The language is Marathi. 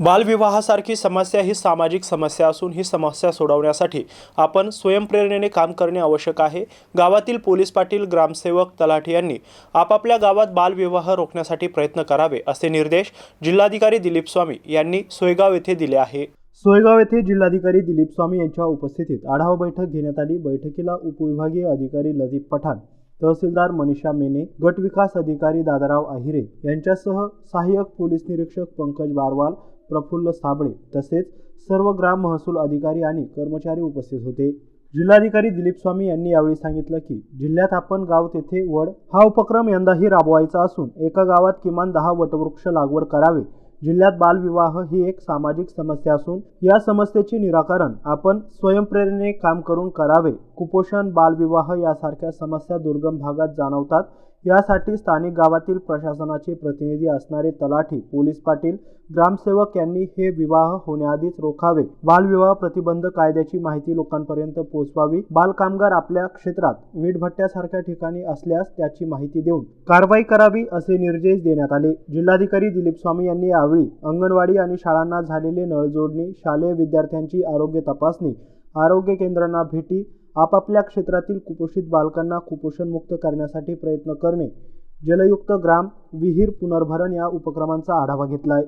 बालविवाहासारखी समस्या ही सामाजिक समस्या असून ही समस्या सोडवण्यासाठी आपण स्वयंप्रेरणेने काम करणे आवश्यक आहे. गावातील पोलीस पाटील ग्रामसेवक तलाठी यांनी आपापल्या गावात बालविवाह रोखण्यासाठी प्रयत्न करावे असे निर्देश जिल्हाधिकारी दिलीप स्वामी यांनी सोयगाव येथे दिले आहे. सोयगाव येथे जिल्हाधिकारी दिलीप स्वामी यांच्या उपस्थितीत आढावा बैठक घेण्यात आली. बैठकीला उपविभागीय अधिकारी लदीप पठाण तहसीलदार मनीषा मेने गट विकास अधिकारी दादाराव आहिरे यांच्यासह सहाय्यक पोलीस निरीक्षक पंकज बारवाल प्रफुल्ल साबळे तसेच सर्व ग्राम महसूल अधिकारी आणि कर्मचारी उपस्थित होते. जिल्हाधिकारी दिलीप स्वामी यांनी यावेळी सांगितलं की जिल्ह्यात आपण गाव तेथे वड हा उपक्रम यंदाही राबवायचा असून एका गावात किमान दहा वटवृक्ष लागवड करावे. जिल्ह्यात बालविवाह ही एक सामाजिक समस्या असून या समस्येचे निराकरण आपण स्वयंप्रेरणेने काम करून करावे. कुपोषण बालविवाह यासारख्या समस्या दुर्गम भागात जाणवतात. यासाठी स्थानिक गावातील प्रशासनाचे प्रतिनिधी असणारे तलाठी पोलीस पाटील ग्रामसेवक यांनी हे विवाह होण्याआधीच रोखावे. बालविवाह प्रतिबंध कायद्याची माहिती लोकांपर्यंत पोहोचवावी. बालकामगार आपल्या क्षेत्रात वीटभट्ट्यासारख्या ठिकाणी असल्यास त्याची माहिती देऊन कारवाई करावी असे निर्देश देण्यात आले. जिल्हाधिकारी दिलीप स्वामी यांनी यावेळी अंगणवाडी आणि शाळांना झालेले नळजोडणी शालेय विद्यार्थ्यांची आरोग्य तपासणी आरोग्य केंद्रांना भेटी आपापल्या क्षेत्रातील कुपोषित बालकांना कुपोषणमुक्त करण्यासाठी प्रयत्न करणे जलयुक्त ग्राम विहीर पुनर्भरण या उपक्रमांचा आढावा घेतलाय.